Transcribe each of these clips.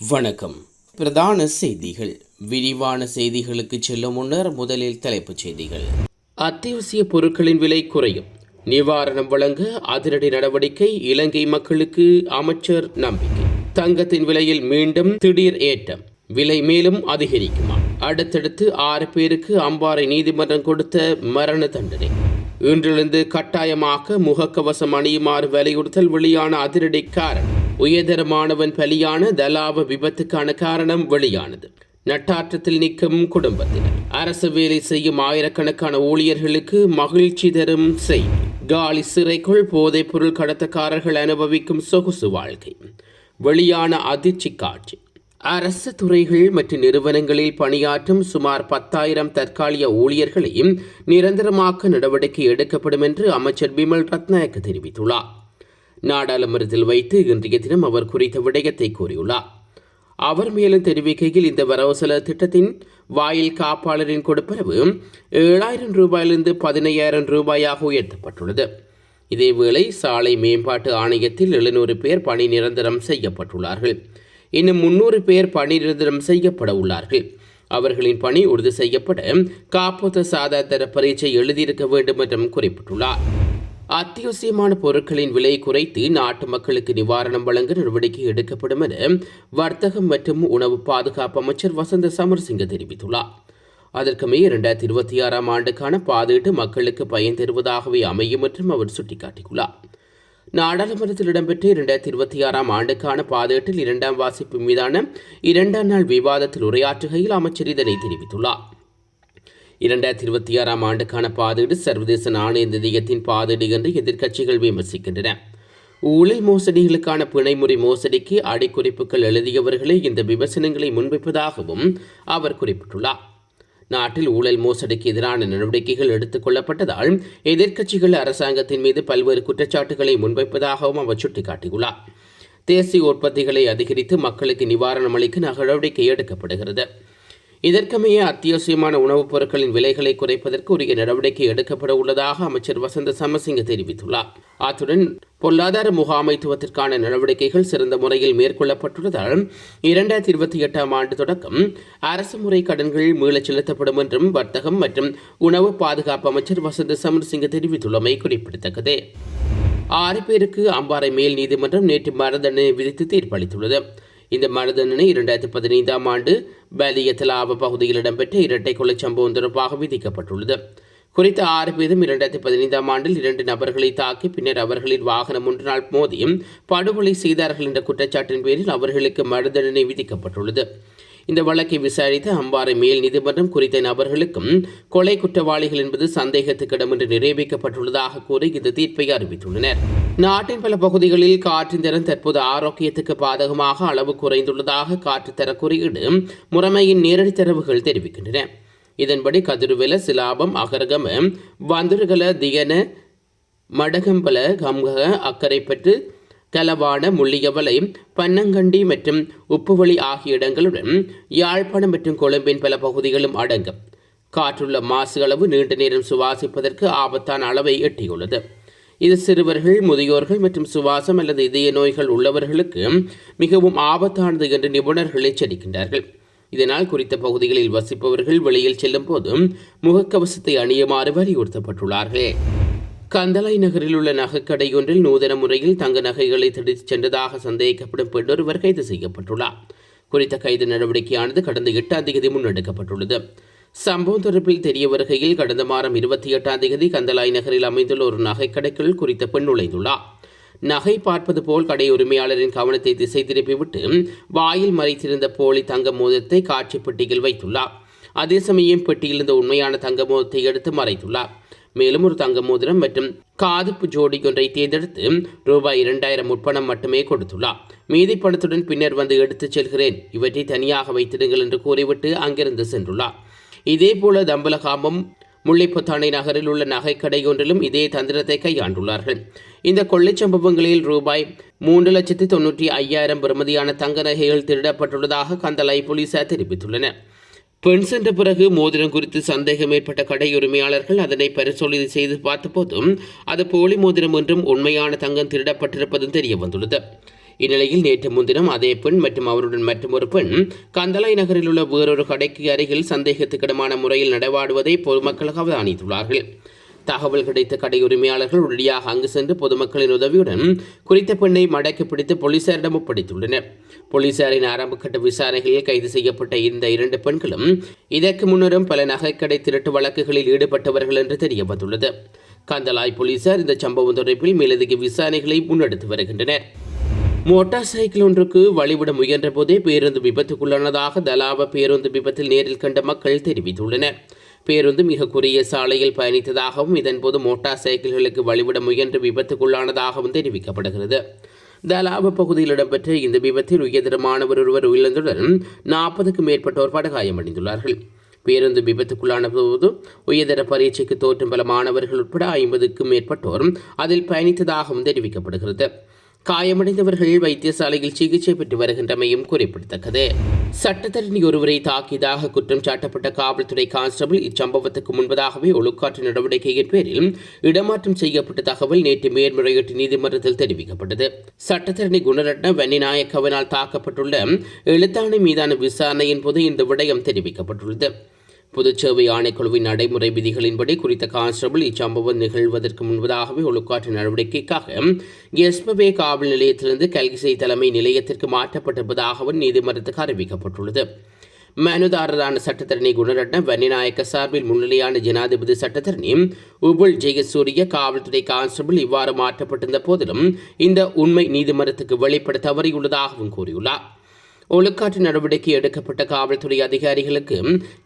வணக்கம். பிரதான செய்திகள். விரிவான செய்திகளுக்கு செல்லும் முன்னர் முதலில் தலைப்புச் செய்திகள். அத்தியாவசிய பொருட்களின் விலை குறையும். நிவாரணம் வழங்க அதிரடி நடவடிக்கை இலங்கை மக்களுக்கு அமைச்சர் நம்பிக்கை. தங்கத்தின் விலையில் மீண்டும் திடீர் ஏற்றம். விலை மேலும் அதிகரிக்குமா? அடுத்தடுத்து ஆறு பேருக்கு அம்பாறை நீதிமன்றம் கொடுத்த மரண தண்டனை. இன்றிலிருந்து கட்டாயமாக முகக்கவசம் அணியுமாறு வலியுறுத்தல் வெளியான அதிரடி காரணம். உயர்தரமானவன் பலியான தலாப விபத்துக்கான காரணம் வெளியானது. நட்டாற்றத்தில் நிற்கும் குடும்பத்தினர் அரசு வேலை செய்யும் ஆயிரக்கணக்கான ஊழியர்களுக்கு மகிழ்ச்சி தரும் செய்தி. காலி சிறைக்குள் போதைப் பொருள் கடத்தக்காரர்கள் அனுபவிக்கும் சொகுசு வாழ்க்கை. வெளியான அதிர்ச்சி காட்சி. அரசு துறைகள் மற்றும் நிறுவனங்களில் பணியாற்றும் சுமார் பத்தாயிரம் தற்காலிக ஊழியர்களையும் நிரந்தரமாக்க நடவடிக்கை எடுக்கப்படும் என்று அமைச்சர் பிமல் ரத்நாயக்க தெரிவித்துள்ளார். நாடாளுமன்றத்தில் வைத்து இன்றைய தினம் அவர் குறித்த விடயத்தை கூறியுள்ளார். அவர் மேலும் தெரிவிக்கையில் இந்த வரவு செலவு திட்டத்தின் வாயில் காப்பாளரின் கொடுப்பனவு ஏழாயிரம் ரூபாயிலிருந்து பதினையாயிரம் ரூபாயாக உயர்த்தப்பட்டுள்ளது. இதேவேளை சாலை மேம்பாட்டு ஆணையத்தில் எழுநூறு பேர் பணி நிரந்தரம் செய்யப்பட்டுள்ளார்கள். இன்னும் முன்னூறு பேர் பணி நிரந்தரம் செய்யப்பட உள்ளார்கள். அவர்களின் பணி உறுதி செய்யப்பட காப்போத்த சாதாரண பரீட்சை எழுதியிருக்க வேண்டும் என்றும் குறிப்பிட்டுள்ளார். அத்தியாவசியமான பொருட்களின் விலை குறைத்து நாட்டு மக்களுக்கு நிவாரணம் வழங்க நடவடிக்கை எடுக்கப்படும் என வர்த்தகம் மற்றும் உணவு பாதுகாப்பு அமைச்சர் வசந்த சமரசிங்க தெரிவித்துள்ளார். அதற்குமே இரண்டாயிரத்தி இருபத்தி ஆறாம் ஆண்டுக்கான பாதீட்டு மக்களுக்கு பயன் தருவதாகவே அமையும் என்றும் அவர் சுட்டிக்காட்டியுள்ளார். நாடாளுமன்றத்தில் இடம்பெற்ற இரண்டாயிரத்தி இருபத்தி ஆறாம் ஆண்டுக்கான பாதீட்டில் இரண்டாம் வாசிப்பு மீதான இரண்டாம் நாள் விவாதத்தில் உரையாற்றுகையில் அமைச்சர் இதனை தெரிவித்துள்ளார். இரண்டாயிரத்தி இருபத்தி ஆறாம் ஆண்டுக்கான பாதீடு சர்வதேச நாணய நிதியத்தின் பாதீடு என்று எதிர்க்கட்சிகள் விமர்சிக்கின்றன. ஊழல் மோசடிகளுக்கான பிணைமுறை மோசடிக்கு அடிக்குறிப்புகள் எழுதியவர்களே இந்த விமர்சனங்களை முன்வைப்பதாகவும் அவர் குறிப்பிட்டுள்ளார். நாட்டில் ஊழல் மோசடிக்கு எதிரான நடவடிக்கைகள் எடுத்துக் கொள்ளப்பட்டதால் எதிர்க்கட்சிகள் அரசாங்கத்தின் மீது பல்வேறு குற்றச்சாட்டுகளை முன்வைப்பதாகவும் அவர் சுட்டிக்காட்டியுள்ளார். தேசிய உற்பத்திகளை அதிகரித்து மக்களுக்கு நிவாரணம் அளிக்க நடவடிக்கை எடுக்கப்படுகிறது. இதற்கமைய அத்தியாவசியமான உணவுப் பொருட்களின் விலைகளை குறைப்பதற்கு உரிய நடவடிக்கை எடுக்கப்பட உள்ளதாக அமைச்சர் வசந்த சமசிங்க தெரிவித்துள்ளார். அத்துடன் பொருளாதார முகாமைத்துவத்திற்கான நடவடிக்கைகள் சிறந்த முறையில் மேற்கொள்ளப்பட்டுள்ளதால் இரண்டாயிரத்தி இருபத்தி எட்டாம் ஆண்டு தொடக்கம் அரசு முறை கடன்கள் மீளச் செலுத்தப்படும் என்றும் வர்த்தகம் மற்றும் உணவு பாதுகாப்பு அமைச்சர் வசந்த சமரசிங்க தெரிவித்துள்ளமை குறிப்பிடத்தக்கது. ஆறு பேருக்கு அம்பாறை மேல் நீதிமன்றம் நேற்று மரண விதித்து தீர்ப்பளித்துள்ளது. இந்த மரண தண்டனை இரண்டாயிரத்தி பதினைந்தாம் ஆண்டு பேலியத்தலாவ பகுதியில் இடம்பெற்ற இரட்டை கொலை சம்பவம் தொடர்பாக விதிக்கப்பட்டுள்ளது. குறித்த ஆறு பேரும் இரண்டாயிரத்தி பதினைந்தாம் ஆண்டில் இரண்டு நபர்களை தாக்கி பின்னர் அவர்களின் வாகனம் ஒன்றினால் மோதியும் படுகொலை செய்தார்கள் என்ற குற்றச்சாட்டின் பேரில் அவர்களுக்கு மரண தண்டனை விதிக்கப்பட்டுள்ளது. இந்த வழக்கை விசாரித்த அம்பாறை மேல் நீதிமன்றம் குறித்த நபர்களுக்கும் கொலை குற்றவாளிகள் என்பது சந்தேகத்துக்கிடம் என்று நிரூபிக்கப்பட்டுள்ளதாக கூறி இந்த தீர்ப்பை அறிவித்துள்ளனர். நாட்டின் பல பகுதிகளில் காற்றின் தரம் தற்போது ஆரோக்கியத்துக்கு பாதகமாக அளவு குறைந்துள்ளதாக காற்று தர குறியீடு முறைமையின் நேரடி தரவுகள் தெரிவிக்கின்றன. இதன்படி கதிர்வெல சிலாபம் அகரகம வந்துருகல தியன மடகம்பல கம்கக அக்கரைப்பற்று கலவான முள்ளியவலை பன்னங்கண்டி மற்றும் உப்புவழி ஆகிய இடங்களுடன் யாழ்ப்பாணம் மற்றும் கொழும்பின் பல பகுதிகளும் அடங்கும். காற்றுள்ள மாசு அளவு நீண்ட நேரம் சுவாசிப்பதற்கு ஆபத்தான அளவை எட்டியுள்ளது. இது சிறுவர்கள் முதியோர்கள் மற்றும் சுவாசம் அல்லது இதய நோய்கள் உள்ளவர்களுக்கு மிகவும் ஆபத்தானது என்று நிபுணர்கள் எச்சரிக்கின்றார்கள். இதனால் குறித்த பகுதிகளில் வசிப்பவர்கள் வெளியில் செல்லும் போதும் முகக்கவசத்தை அணியுமாறு வலியுறுத்தப்பட்டுள்ளார்கள். கந்தளை நகரில் உள்ள நகைக்கடை ஒன்றில் நூதன முறையில் தங்க நகைகளை திருடிச் சென்றதாக சந்தேகிக்கப்படும் பெண்ணொருவர் கைது செய்யப்பட்டுள்ளார். குறித்த கைது நடவடிக்கையானது கடந்த எட்டாம் தேதி முன்னெடுக்கப்பட்டுள்ளது. சம்பவம் தொடர்பில் தெரிய வருகையில் கடந்த மாதம் இருபத்தி எட்டாம் தேதி கந்தலாய் நகரில் அமைந்துள்ள ஒரு நகைக்கடைக்குள் குறித்த பெண் நுழைந்துள்ளார். நகை பார்ப்பது போல் கடை உரிமையாளரின் கவனத்தை திசை திருப்பிவிட்டு வாயில் மறைத்திருந்த போலி தங்க மோதத்தை காட்சி பெட்டியில் வைத்துள்ளார். அதே சமயம் பெட்டியிலிருந்த உண்மையான தங்க மோதத்தை எடுத்து மறைத்துள்ளார். மேலும் ஒரு தங்க மோதிரம் மற்றும் காதுப்பு ஜோடி ஒன்றை தேர்ந்தெடுத்து ரூபாய் இரண்டாயிரம் முற்பணம் மட்டுமே கொடுத்துள்ளார். மீதி பணத்துடன் பின்னர் வந்து எடுத்துச் செல்கிறேன். இவற்றை தனியாக வைத்திடுங்கள் என்று கூறிவிட்டு அங்கிருந்து சென்றுள்ளார். இதேபோல தம்பலகாமம் முல்லைப்புத்தானை நகரில் உள்ள நகைக்கடை ஒன்றிலும் இதே தந்திரத்தை கையாண்டுள்ளார்கள். இந்த கொள்ளைச் சம்பவங்களில் ரூபாய் மூன்று லட்சத்தி தொன்னூற்றி ஐயாயிரம் பெறுமதியான தங்க நகைகள் திருடப்பட்டுள்ளதாக கந்தளை போலீசார் தெரிவித்துள்ளனர். பெண் சென்ற பிறகு மோதிரம் குறித்து சந்தேகம் ஏற்பட்ட கடை உரிமையாளர்கள் அதனை பரிசோதனை செய்து பார்த்தபோதும் அது போலி மோதிரம் என்றும் உண்மையான தங்கம் திருடப்பட்டிருப்பதும் தெரிய வந்துள்ளது. இந்நிலையில் நேற்று முன்தினம் அதே பெண் மற்றும் அவருடன் மற்றொரு பெண் கந்தளை நகரில் உள்ள வேறொரு கடைக்கு அருகில் சந்தேகத்துக்கிடமான முறையில் நடவாடுவதை பொதுமக்கள் அவதானித்துள்ளார்கள் தகவல் கிடைத்த கடை உரிமையாளர்கள் உடனடியாக அங்கு சென்று பொதுமக்களின் உதவியுடன் குறித்த பெண்ணை மடக்கி பிடித்து போலீசாரிடம் ஒப்படைத்துள்ளனர். போலீசாரின் ஆரம்பகட்ட விசாரணைகளில் கைது செய்யப்பட்ட இந்த இரண்டு பெண்களும் இதற்கு முன்னரும் பல நகைக்கடை திருட்டு வழக்குகளில் ஈடுபட்டவர்கள் என்று தெரியவந்துள்ளது. கந்தலாய் போலீசார் இந்த சம்பவம் தொடர்பில் மேலதிக விசாரணைகளை முன்னெடுத்து வருகின்றனர். மோட்டார் சைக்கிள் ஒன்றுக்கு வழிவிட முயன்ற போதே பேருந்து விபத்துக்குள்ளானதாக தலாவ பேருந்து விபத்தில் நேரில் கண்ட மக்கள் தெரிவித்துள்ளனர். பேருந்து மிக குறுகிய சாலையில் பயணித்ததாகவும் இதன்போது மோட்டார் சைக்கிள்களுக்கு வழிவிட முயன்று விபத்துக்குள்ளானதாகவும் தெரிவிக்கப்படுகிறது. தலாப பகுதியில் இடம்பெற்ற இந்த விபத்தில் உயர்தரமானவர் ஒருவர் உயிரிழந்துடன் நாற்பதுக்கும் மேற்பட்டோர் படுகாயமடைந்துள்ளார்கள். பேருந்து விபத்துக்குள்ளான போது உயர்தர பரீட்சைக்கு தோற்றும் பல மாணவர்கள் உட்பட ஐம்பதுக்கும் மேற்பட்டோர் அதில் பயணித்ததாகவும் தெரிவிக்கப்படுகிறது. காயமடைந்தவர்கள் வைத்தியசாலையில் சிகிச்சை பெற்று வருகின்றமையும் குறிப்பிடத்தக்கது. சட்டத்தரணி ஒருவரை தாக்கியதாக குற்றம் சாட்டப்பட்ட காவல்துறை கான்ஸ்டபிள் இச்சம்பவத்துக்கு முன்பதாகவே ஒழுக்காற்று நடவடிக்கையின் பேரில் இடமாற்றம் செய்யப்பட்ட தகவல் நேற்று மேல்முறையீட்டு நீதிமன்றத்தில் தெரிவிக்கப்பட்டது. சட்டத்தரணி குணரட்ன வன்னிநாயக்கவனால் தாக்கப்பட்டுள்ள எழுத்தாணை மீதான விசாரணையின் போது இந்த விடயம் தெரிவிக்கப்பட்டுள்ளது. பொதுச்சேவை ஆணைக்குழுவின் நடைமுறை விதிகளின்படி குறித்த கான்ஸ்டபிள் இச்சம்பவம் நிகழ்வதற்கு முன்பதாகவே ஒழுக்காற்று நடவடிக்கைக்காக எஸ்பவே காவல் நிலையத்திலிருந்து கல்கிசை தலைமை நிலையத்திற்கு மாற்றப்பட்டிருப்பதாகவும் நீதிமன்றத்துக்கு அறிவிக்கப்பட்டுள்ளது. மனுதாரரான சட்டத்தரணி குணரட்ன வன்னிநாயக்க சார்பில் முன்னிலையான ஜனாதிபதி சட்டத்தரணி உபுல் ஜெயசூரிய காவல்துறை கான்ஸ்டபிள் இவ்வாறு மாற்றப்பட்டிருந்த போதிலும் இந்த உண்மை நீதிமன்றத்துக்கு வெளிப்பட தவறியுள்ளதாகவும் கூறியுள்ளார். ஒழுக்காற்று நடவடிக்கை எடுக்கப்பட்ட காவல்துறை அதிகாரிகளுக்கு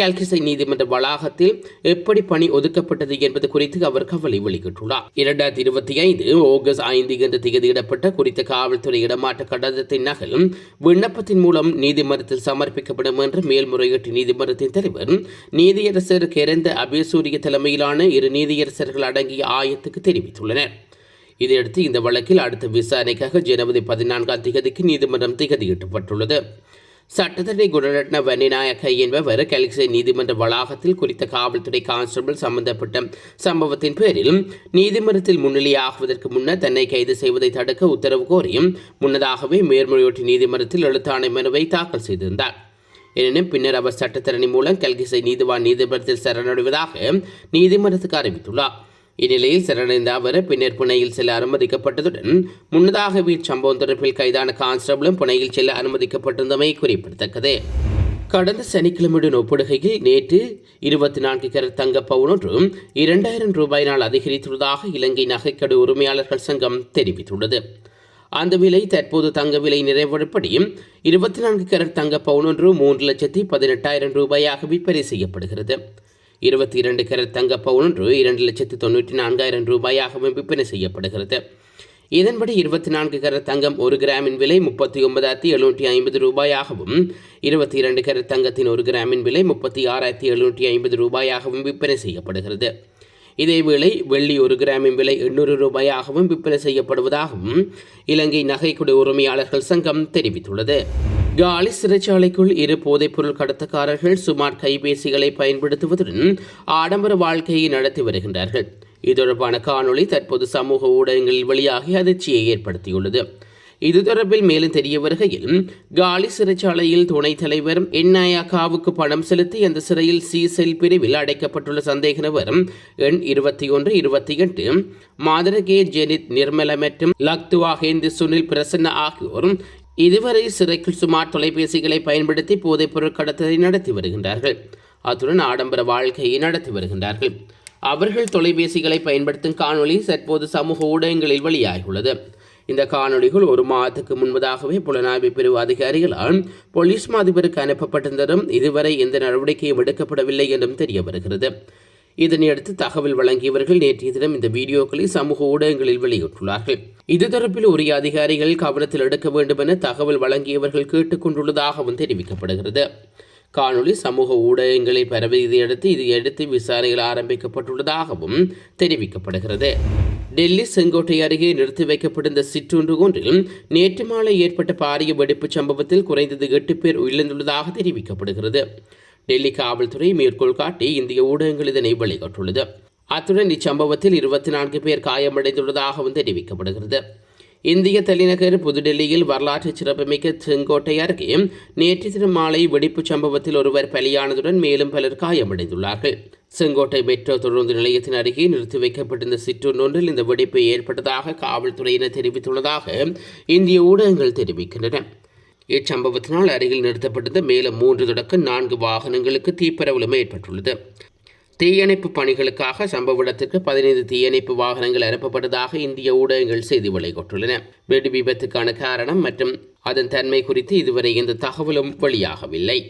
கல்கிசை நீதிமன்ற வளாகத்தில் எப்படி பணி ஒதுக்கப்பட்டது என்பது குறித்து அவர் கவலை வெளியிட்டுள்ளார். இரண்டாயிரத்தி இருபத்தி ஐந்து ஆகஸ்ட் ஐந்து என்று திகதியிடப்பட்ட குறித்த காவல்துறை இடமாற்ற கடிதத்தின் நகல் விண்ணப்பத்தின் மூலம் நீதிமன்றத்தில் சமர்ப்பிக்கப்படும் என்று மேல்முறையீட்டு நீதிமன்றத்தின் தலைவர் நீதியரசர் கெரந்த அபேசூரிய தலைமையிலான இரு நீதியரசர்கள் அடங்கிய ஆயத்துக்கு தெரிவித்துள்ளனர். இதையடுத்து இந்த வழக்கில் அடுத்த விசாரணைக்காக ஜனவரி பதினான்காம் திகதிக்கு நீதிமன்றம் திகதியிட்டப்பட்டுள்ளது. சட்டத்தரணி குணரட்ன வன்னிநாயக்க என்பவர் கலிக்சை நீதிமன்ற வளாகத்தில் குறித்த காவல்துறை கான்ஸ்டபிள் சம்பந்தப்பட்ட சம்பவத்தின் பேரில் நீதிமன்றத்தில் முன்னிலையாகுவதற்கு முன்னர் தன்னை கைது செய்வதை தடுக்க உத்தரவு கோரியும் முன்னதாகவே மேல்முறையீட்டு நீதிமன்றத்தில் எழுத்தாணை மனுவை தாக்கல் செய்திருந்தார். எனினும் பின்னர் அவர் சட்டத்தரணி மூலம் கல்கிசை நீதிவான் நீதிமன்றத்தில் சரணடைவதாக நீதிமன்றத்துக்கு அறிவித்துள்ளார். இந்நிலையில் சரணடைந்த அவர் பின்னர் புனையில் செல்ல அனுமதிக்கப்பட்டதுடன் முன்னதாக சம்பவம் தொடர்பில் கைதான கான்ஸ்டபிளும் புனையில் செல்ல அனுமதிக்கப்பட்டிருந்தமை குறிப்பிடத்தக்கது. கடந்த சனிக்கிழமையுடன் ஒப்பிடுகையில் நேற்று இருபத்தி நான்கு கேரட் தங்க பவுன் ஒன்றும் இரண்டாயிரம் ரூபாயினால் அதிகரித்துள்ளதாக இலங்கை நகைக்கடை உரிமையாளர்கள் சங்கம் தெரிவித்துள்ளது. அந்த விலை தற்போது தங்க விலை நிறைவடைப்படி இருபத்தி நான்கு கரட் தங்க பவுன் ஒன்று மூன்று லட்சத்தி பதினெட்டாயிரம் ரூபாயாக விற்பனை செய்யப்படுகிறது. இருபத்தி இரண்டு கேரட் தங்க பவுன் ஒன்று இரண்டு லட்சத்து தொண்ணூற்றி நான்காயிரம் ரூபாயாகவும் விற்பனை செய்யப்படுகிறது. இதன்படி இருபத்தி நான்கு கரட் தங்கம் ஒரு கிராமின் விலை முப்பத்தி ஒன்பதாயிரத்தி எழுநூற்றி ஐம்பது ரூபாயாகவும் இருபத்தி இரண்டு கரட் தங்கத்தின் ஒரு கிராமின் விலை முப்பத்தி ஆறாயிரத்தி எழுநூற்றி ஐம்பது ரூபாயாகவும் விற்பனை செய்யப்படுகிறது. இதேவேளை வெள்ளி ஒரு கிராமின் விலை எண்ணூறு ரூபாயாகவும் விற்பனை செய்யப்படுவதாகவும் இலங்கை நகைக்குடி உரிமையாளர்கள் சங்கம் தெரிவித்துள்ளது. காலி சிறைச்சாலைக்குள் இரு போதைப்பொருள் கடத்தக்காரர்கள் சுமார் கைபேசிகளை பயன்படுத்துவதுடன் ஆடம்பர வாழ்க்கையை நடத்தி வருகின்றார்கள். இது தொடர்பான காணொளி தற்போது சமூக ஊடகங்களில் வெளியாகி அதிர்ச்சியை ஏற்படுத்தியுள்ளது. இது தொடர்பில் மேலும் தெரிய வருகையில் காலி சிறைச்சாலையில் துணைத் தலைவர் என்ஐயாக்காவுக்கு பணம் செலுத்தி அந்த சிறையில் சி செல் பிரிவில் அடைக்கப்பட்டுள்ள சந்தேக நபர் எண் இருபத்தி ஒன்று இருபத்தி எட்டு மாதரகே ஜெனித் நிர்மல மற்றும் லக்துவா ஹேந்து சுனில் பிரசன்ன ஆகியோர் இதுவரை சிறைக்குள் சுமார் தொலைபேசிகளை பயன்படுத்தி போதைப் பொருள் கடத்தலை நடத்தி வருகின்றார்கள். அத்துடன் ஆடம்பர வாழ்க்கையை நடத்தி வருகின்றார்கள். அவர்கள் தொலைபேசிகளை பயன்படுத்தும் காணொளி தற்போது சமூக ஊடகங்களில் வெளியாகியுள்ளது. இந்த காணொளிகள் ஒரு மாதத்துக்கு முன்பதாகவே புலனாய்வு பிரிவு அதிகாரிகளால் போலீஸ் மாதிபருக்கு அனுப்பப்பட்டிருந்ததும் இதுவரை எந்த நடவடிக்கையும் எடுக்கப்படவில்லை என்றும் தெரிய வருகிறது. இதனையடுத்து தகவல் வழங்கியவர்கள் நேற்றைய தினம் இந்த வீடியோக்களை சமூக ஊடகங்களில் வெளியிட்டுள்ளார்கள். இது தொடர்பில் உரிய அதிகாரிகள் கவனத்தில் எடுக்க வேண்டும் என தகவல் வழங்கியவர்கள் கேட்டுக்கொண்டுள்ளதாகவும் தெரிவிக்கப்படுகிறது. காணொலி சமூக ஊடகங்களில் பரவியதையடுத்து இதையடுத்து விசாரணைகள் ஆரம்பிக்கப்பட்டுள்ளதாகவும் தெரிவிக்கப்படுகிறது. டெல்லி செங்கோட்டை அருகே நிறுத்தி வைக்கப்பட்டிருந்த சிற்றுண்டு ஒன்றில் நேற்று மாலை ஏற்பட்ட பாரிய வெடிப்புச் சம்பவத்தில் குறைந்தது எட்டு பேர் உயிரிழந்துள்ளதாக தெரிவிக்கப்படுகிறது. டெல்லி காவல்துறை மேற்கோள் காட்டி இந்திய ஊடகங்கள் இதனை வெளியிட்டுள்ளது. அத்துடன் இச்சம்பவத்தில் இருபத்தி நான்கு பேர் காயமடைந்துள்ளதாகவும் தெரிவிக்கப்படுகிறது. இந்திய தலைநகர் புதுடெல்லியில் வரலாற்று சிறப்புமிக்க செங்கோட்டை அருகே நேற்று தினம் மாலை வெடிப்புச் சம்பவத்தில் ஒருவர் பலியானதுடன் மேலும் பலர் காயமடைந்துள்ளார்கள். செங்கோட்டை மெட்ரோ தொடர்ந்து நிலையத்தின் அருகே நிறுத்தி வைக்கப்பட்டிருந்த சிற்றூர் ஒன்றில் இந்த வெடிப்பு ஏற்பட்டதாக காவல்துறையினர் தெரிவித்துள்ளதாக இந்திய ஊடகங்கள் தெரிவிக்கின்றன. இச்சம்பவத்தினால் அருகில் நிறுத்தப்பட்டிருந்த மேலும் மூன்று தொடக்க நான்கு வாகனங்களுக்கு தீப்பரவலும் ஏற்பட்டுள்ளது. தீயணைப்பு பணிகளுக்காக சம்பவ இடத்திற்கு பதினைந்து தீயணைப்பு வாகனங்கள் அனுப்பப்பட்டதாக இந்திய ஊடகங்கள் செய்தி வெளியிட்டுள்ளன. வெடி விபத்துக்கான காரணம் மற்றும் அதன் தன்மை குறித்து இதுவரை எந்த தகவலும் வெளியாகவில்லை.